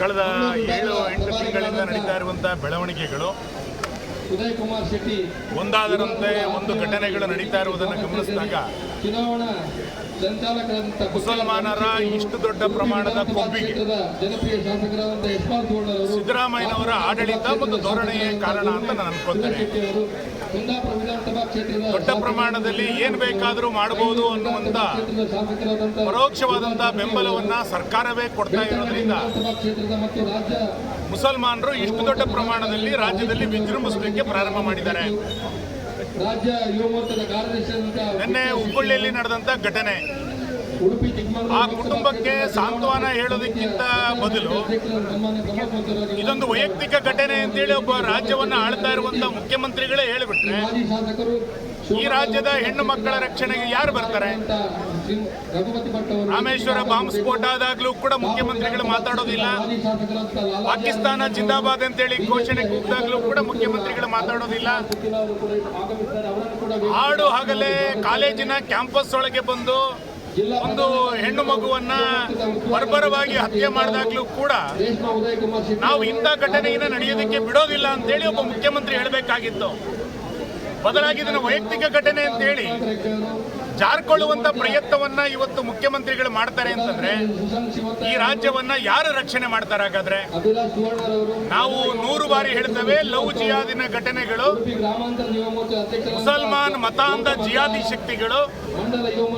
ಕಳೆದ ಏಳು, ಎಂಟು ತಿಂಗಳಿಂದ ನಡೀತಾ ಇರುವಂತಹ ಬೆಳವಣಿಗೆಗಳು. ಒಂದಾದರಂತೆ ಒಂದು ಘಟನೆಗಳು ನಡೀತಾ ಇರುವುದನ್ನು ಗಮನಿಸಿದಾಗ ಮುಸಲ್ಮಾನರ ಇಷ್ಟು ದೊಡ್ಡ ಪ್ರಮಾಣದ ಕೊಬ್ಬಿಗೆ ಸಿದ್ದರಾಮಯ್ಯನವರ ಆಡಳಿತ ಮತ್ತು ಧೋರಣೆಯೇ ಕಾರಣ ಅಂತ ನಾನು ಅನ್ಕೊಳ್ತೇನೆ ದೊಡ್ಡ ಪ್ರಮಾಣದಲ್ಲಿ ಏನ್ ಬೇಕಾದರೂ ಮಾಡಬಹುದು ಅನ್ನುವಂತ ಪರೋಕ್ಷವಾದಂಥ ಬೆಂಬಲವನ್ನ ಸರ್ಕಾರವೇ ಕೊಡ್ತಾ ಇರೋದ್ರಿಂದ ಮುಸಲ್ಮಾನರು ಇಷ್ಟು ದೊಡ್ಡ ಪ್ರಮಾಣದಲ್ಲಿ ರಾಜ್ಯದಲ್ಲಿ ವಿಜೃಂಭಿಸಲಿಕ್ಕೆ ಪ್ರಾರಂಭ ಮಾಡಿದ್ದಾರೆ. ನಿನ್ನೆ ಹುಬ್ಬಳ್ಳಿಯಲ್ಲಿ ನಡೆದಂತ ಘಟನೆ. ಆ ಕುಟುಂಬಕ್ಕೆ ಸಾಂತ್ವನ ಹೇಳೋದಕ್ಕಿಂತ ಬದಲು ಇದೊಂದು ವೈಯಕ್ತಿಕ ಘಟನೆ ಅಂತೇಳಿ ಒಬ್ಬ ರಾಜ್ಯವನ್ನು ಆಳ್ತಾ ಇರುವಂತ ಮುಖ್ಯಮಂತ್ರಿಗಳೇ ಹೇಳಿಬಿಟ್ರೆ ಈ ರಾಜ್ಯದ ಹೆಣ್ಣು ಮಕ್ಕಳ ರಕ್ಷಣೆಗೆ ಯಾರು ಬರ್ತಾರೆ? ರಾಮೇಶ್ವರ ಬಾಂಬ್ ಸ್ಫೋಟ ಆದಾಗ್ಲೂ ಕೂಡ ಮುಖ್ಯಮಂತ್ರಿಗಳು ಮಾತಾಡೋದಿಲ್ಲ. ಪಾಕಿಸ್ತಾನ ಜಿಂದಾಬಾದ್ ಅಂತೇಳಿ ಘೋಷಣೆ ಕೂಗಿದಾಗ್ಲೂ ಕೂಡ ಮುಖ್ಯಮಂತ್ರಿಗಳು ಮಾತಾಡೋದಿಲ್ಲ. ಹಾಡು ಹಗಲೇ ಕಾಲೇಜಿನ ಕ್ಯಾಂಪಸ್ ಒಳಗೆ ಬಂದು ಒಂದು ಹೆಣ್ಣು ಮಗುವನ್ನ ಬರ್ಬರವಾಗಿ ಹತ್ಯೆ ಮಾಡಿದಾಗ್ಲೂ ಕೂಡ ನಾವು ಇಂಥ ಘಟನೆಯನ್ನ ನಡೆಯೋದಕ್ಕೆ ಬಿಡೋದಿಲ್ಲ ಅಂತೇಳಿ ಒಬ್ಬ ಮುಖ್ಯಮಂತ್ರಿ ಹೇಳಬೇಕಾಗಿತ್ತು. ಬದಲಾಗಿ ಇದನ್ನು ವೈಯಕ್ತಿಕ ಘಟನೆ ಅಂತೇಳಿ ಜಾರ್ಕೊಳ್ಳುವಂತ ಪ್ರಯತ್ನವನ್ನ ಇವತ್ತು ಮುಖ್ಯಮಂತ್ರಿಗಳು ಮಾಡ್ತಾರೆ ಅಂತಂದ್ರೆ, ಈ ರಾಜ್ಯವನ್ನ ಯಾರು ರಕ್ಷಣೆ ಮಾಡ್ತಾರೆ ಹಾಗಾದ್ರೆ? ನಾವು ನೂರು ಬಾರಿ ಹೇಳ್ತೇವೆ, ಲವ್ ಜಿಯಾದಿನ ಘಟನೆಗಳು, ಮುಸಲ್ಮಾನ್ ಮತಾಂಧ ಜಿಯಾದಿ ಶಕ್ತಿಗಳು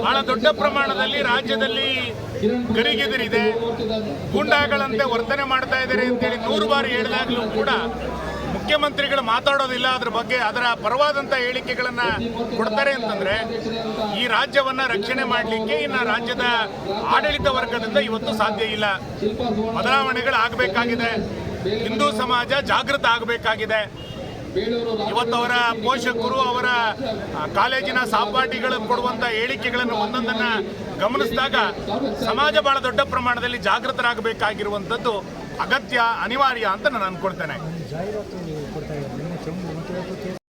ಬಹಳ ದೊಡ್ಡ ಪ್ರಮಾಣದಲ್ಲಿ ರಾಜ್ಯದಲ್ಲಿ ಗರಿಗೆದರಿದೆ. ಗುಂಡಾಗಳಂತೆ ವರ್ತನೆ ಮಾಡ್ತಾ ಇದ್ದಾರೆ ಅಂತೇಳಿ ನೂರು ಬಾರಿ ಹೇಳಿದಾಗಲೂ ಕೂಡ ಮುಖ್ಯಮಂತ್ರಿಗಳು ಮಾತಾಡೋದಿಲ್ಲ, ಅದ್ರ ಬಗ್ಗೆ ಅದರ ಪರವಾದಂತ ಹೇಳಿಕೆಗಳನ್ನ ಕೊಡ್ತಾರೆ ಅಂತಂದ್ರೆ, ಈ ರಾಜ್ಯವನ್ನ ರಕ್ಷಣೆ ಮಾಡಲಿಕ್ಕೆ ಇನ್ನ ರಾಜ್ಯದ ಆಡಳಿತ ವರ್ಗದಿಂದ ಇವತ್ತು ಸಾಧ್ಯ ಇಲ್ಲ. ಬದಲಾವಣೆಗಳು ಆಗಬೇಕಾಗಿದೆ. ಹಿಂದೂ ಸಮಾಜ ಜಾಗೃತ ಆಗಬೇಕಾಗಿದೆ. ಇವತ್ತು ಅವರ ಪೋಷಕರು, ಅವರ ಕಾಲೇಜಿನ ಸಹಪಾಠಿಗಳು ಕೊಡುವಂತ ಹೇಳಿಕೆಗಳನ್ನು ಒಂದೊಂದನ್ನ ಗಮನಿಸಿದಾಗ ಸಮಾಜ ಬಹಳ ದೊಡ್ಡ ಪ್ರಮಾಣದಲ್ಲಿ ಜಾಗೃತರಾಗಬೇಕಾಗಿರುವಂಥದ್ದು ಅಗತ್ಯ ಅನಿವಾರ್ಯ ಅಂತ ನಾನು ಅನ್ಕೊಳ್ತೇನೆ.